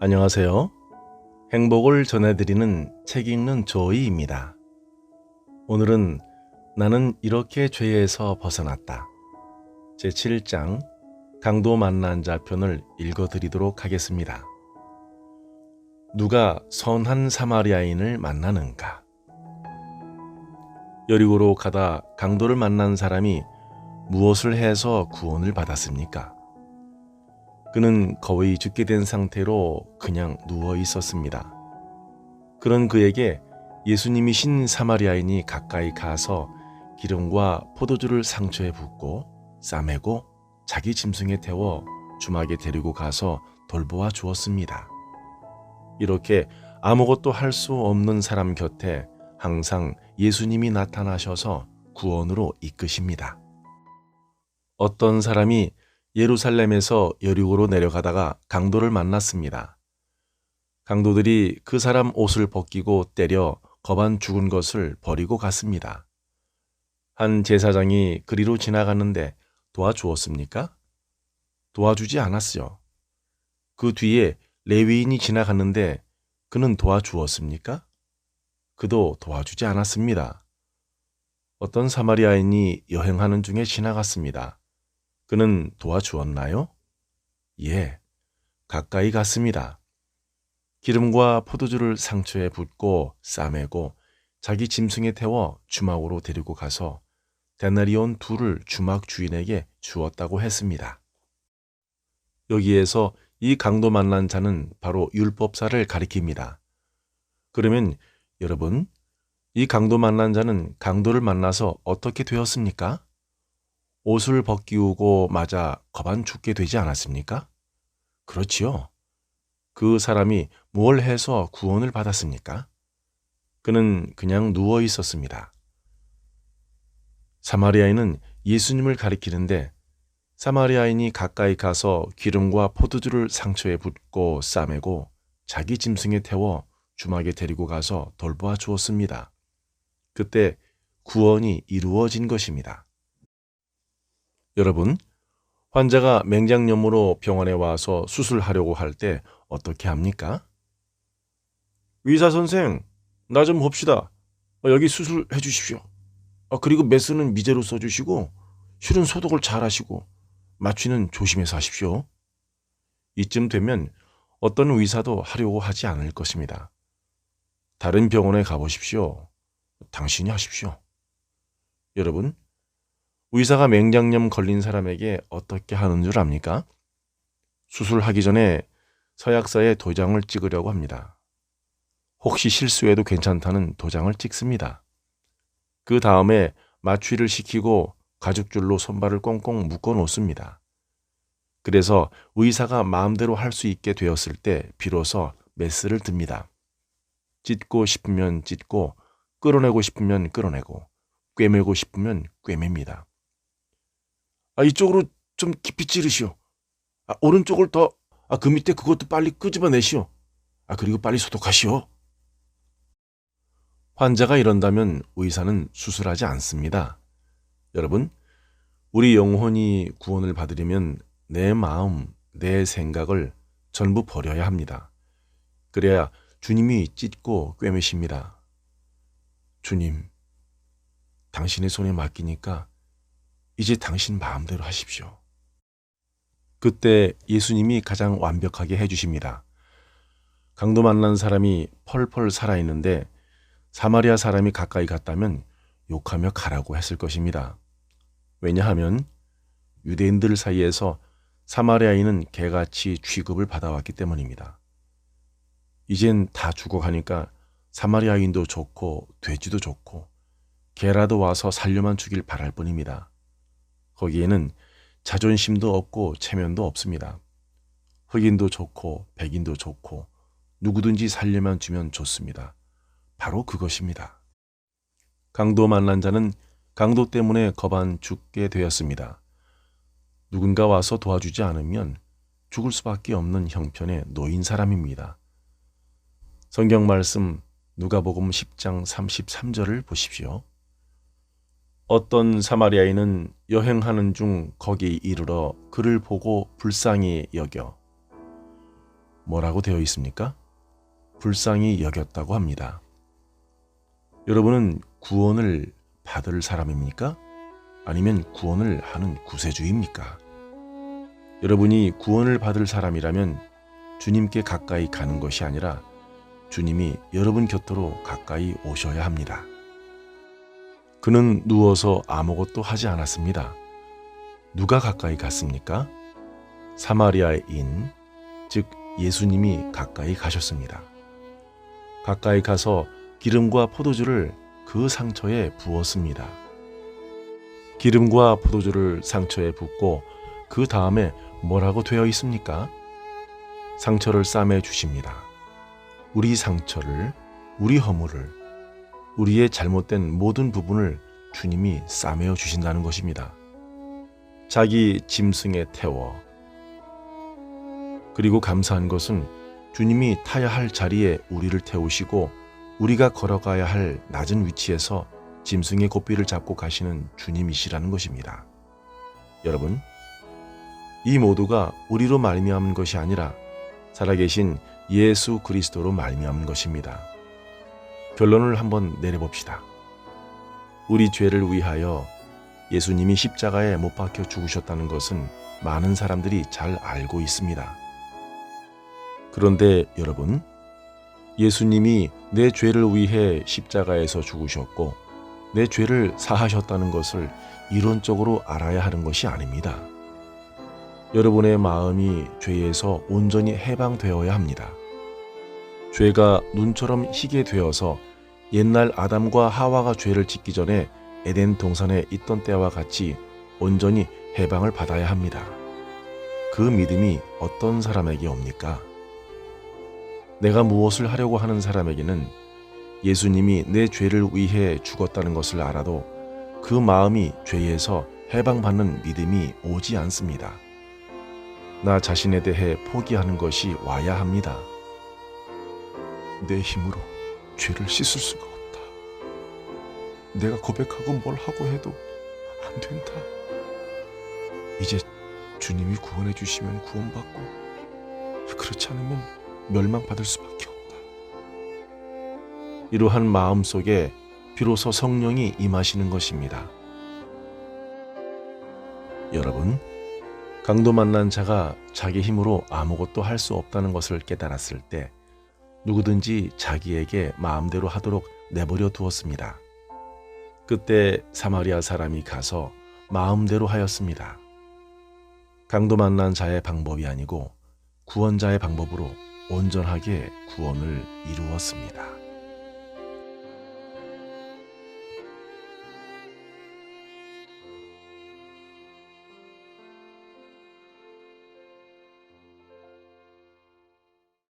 안녕하세요. 행복을 전해드리는 책 읽는 조이입니다. 오늘은 나는 이렇게 죄에서 벗어났다. 제 7장 강도 만난 자 편을 읽어드리도록 하겠습니다. 누가 선한 사마리아인을 만나는가? 여리고로 가다 강도를 만난 사람이 무엇을 해서 구원을 받았습니까? 그는 거의 죽게 된 상태로 그냥 누워 있었습니다. 그런 그에게 예수님이 신 사마리아인이 가까이 가서 기름과 포도주를 상처에 붓고 싸매고 자기 짐승에 태워 주막에 데리고 가서 돌보아 주었습니다. 이렇게 아무것도 할 수 없는 사람 곁에 항상 예수님이 나타나셔서 구원으로 이끄십니다. 어떤 사람이 예루살렘에서 여리고로 내려가다가 강도를 만났습니다. 강도들이 그 사람 옷을 벗기고 때려 거반 죽은 것을 버리고 갔습니다. 한 제사장이 그리로 지나갔는데 도와주었습니까? 도와주지 않았어요. 그 뒤에 레위인이 지나갔는데 그는 도와주었습니까? 그도 도와주지 않았습니다. 어떤 사마리아인이 여행하는 중에 지나갔습니다. 그는 도와주었나요? 예, 가까이 갔습니다. 기름과 포도주를 상처에 붓고 싸매고 자기 짐승에 태워 주막으로 데리고 가서 데나리온 둘을 주막 주인에게 주었다고 했습니다. 여기에서 이 강도 만난 자는 바로 율법사를 가리킵니다. 그러면 여러분, 이 강도 만난 자는 강도를 만나서 어떻게 되었습니까? 옷을 벗기우고 맞아 거반 죽게 되지 않았습니까? 그렇지요. 그 사람이 뭘 해서 구원을 받았습니까? 그는 그냥 누워 있었습니다. 사마리아인은 예수님을 가리키는데 사마리아인이 가까이 가서 기름과 포도주를 상처에 붓고 싸매고 자기 짐승에 태워 주막에 데리고 가서 돌보아 주었습니다. 그때 구원이 이루어진 것입니다. 여러분, 환자가 맹장염으로 병원에 와서 수술하려고 할 때 어떻게 합니까? 의사 선생, 나 좀 봅시다. 어, 여기 수술해 주십시오. 어, 그리고 메스는 미제로 써주시고, 실은 소독을 잘 하시고, 마취는 조심해서 하십시오. 이쯤 되면 어떤 의사도 하려고 하지 않을 것입니다. 다른 병원에 가보십시오. 당신이 하십시오. 여러분, 의사가 맹장염 걸린 사람에게 어떻게 하는 줄 압니까? 수술하기 전에 서약서에 도장을 찍으려고 합니다. 혹시 실수해도 괜찮다는 도장을 찍습니다. 그 다음에 마취를 시키고 가죽줄로 손발을 꽁꽁 묶어 놓습니다. 그래서 의사가 마음대로 할 수 있게 되었을 때 비로소 메스를 듭니다. 찢고 싶으면 찢고 끌어내고 싶으면 끌어내고 꿰매고 싶으면 꿰맵니다. 아, 이쪽으로 좀 깊이 찌르시오. 아, 오른쪽을 더, 아, 그 밑에 그것도 빨리 끄집어내시오. 아, 그리고 빨리 소독하시오. 환자가 이런다면 의사는 수술하지 않습니다. 여러분, 우리 영혼이 구원을 받으려면 내 마음, 내 생각을 전부 버려야 합니다. 그래야 주님이 찢고 꿰매십니다. 주님, 당신의 손에 맡기니까 이제 당신 마음대로 하십시오. 그때 예수님이 가장 완벽하게 해주십니다. 강도 만난 사람이 펄펄 살아있는데 사마리아 사람이 가까이 갔다면 욕하며 가라고 했을 것입니다. 왜냐하면 유대인들 사이에서 사마리아인은 개같이 취급을 받아왔기 때문입니다. 이젠 다 죽어가니까 사마리아인도 좋고 돼지도 좋고 개라도 와서 살려만 주길 바랄 뿐입니다. 거기에는 자존심도 없고 체면도 없습니다. 흑인도 좋고 백인도 좋고 누구든지 살려만 주면 좋습니다. 바로 그것입니다. 강도 만난 자는 강도 때문에 거반 죽게 되었습니다. 누군가 와서 도와주지 않으면 죽을 수밖에 없는 형편에 놓인 사람입니다. 성경 말씀 누가복음 10장 33절을 보십시오. 어떤 사마리아인은 여행하는 중 거기 이르러 그를 보고 불쌍히 여겨 뭐라고 되어 있습니까? 불쌍히 여겼다고 합니다. 여러분은 구원을 받을 사람입니까? 아니면 구원을 하는 구세주입니까? 여러분이 구원을 받을 사람이라면 주님께 가까이 가는 것이 아니라 주님이 여러분 곁으로 가까이 오셔야 합니다. 그는 누워서 아무것도 하지 않았습니다. 누가 가까이 갔습니까? 사마리아의 인, 즉 예수님이 가까이 가셨습니다. 가까이 가서 기름과 포도주를 그 상처에 부었습니다. 기름과 포도주를 상처에 붓고 그 다음에 뭐라고 되어 있습니까? 상처를 싸매 주십니다. 우리 상처를, 우리 허물을, 우리의 잘못된 모든 부분을 주님이 싸매어 주신다는 것입니다. 자기 짐승에 태워 그리고 감사한 것은 주님이 타야 할 자리에 우리를 태우시고 우리가 걸어가야 할 낮은 위치에서 짐승의 고삐를 잡고 가시는 주님이시라는 것입니다. 여러분, 이 모두가 우리로 말미암은 것이 아니라 살아계신 예수 그리스도로 말미암은 것입니다. 결론을 한번 내려봅시다. 우리 죄를 위하여 예수님이 십자가에 못 박혀 죽으셨다는 것은 많은 사람들이 잘 알고 있습니다. 그런데 여러분, 예수님이 내 죄를 위해 십자가에서 죽으셨고 내 죄를 사하셨다는 것을 이론적으로 알아야 하는 것이 아닙니다. 여러분의 마음이 죄에서 온전히 해방되어야 합니다. 죄가 눈처럼 희게 되어서 옛날 아담과 하와가 죄를 짓기 전에 에덴 동산에 있던 때와 같이 온전히 해방을 받아야 합니다. 그 믿음이 어떤 사람에게 옵니까? 내가 무엇을 하려고 하는 사람에게는 예수님이 내 죄를 위해 죽었다는 것을 알아도 그 마음이 죄에서 해방받는 믿음이 오지 않습니다. 나 자신에 대해 포기하는 것이 와야 합니다. 내 힘으로 죄를 씻을 수가 없다. 내가 고백하고 뭘 하고 해도 안 된다. 이제 주님이 구원해 주시면 구원받고 그렇지 않으면 멸망받을 수밖에 없다. 이러한 마음 속에 비로소 성령이 임하시는 것입니다. 여러분, 강도 만난 자가 자기 힘으로 아무것도 할 수 없다는 것을 깨달았을 때 누구든지 자기에게 마음대로 하도록 내버려 두었습니다. 그때 사마리아 사람이 가서 마음대로 하였습니다. 강도 만난 자의 방법이 아니고 구원자의 방법으로 온전하게 구원을 이루었습니다.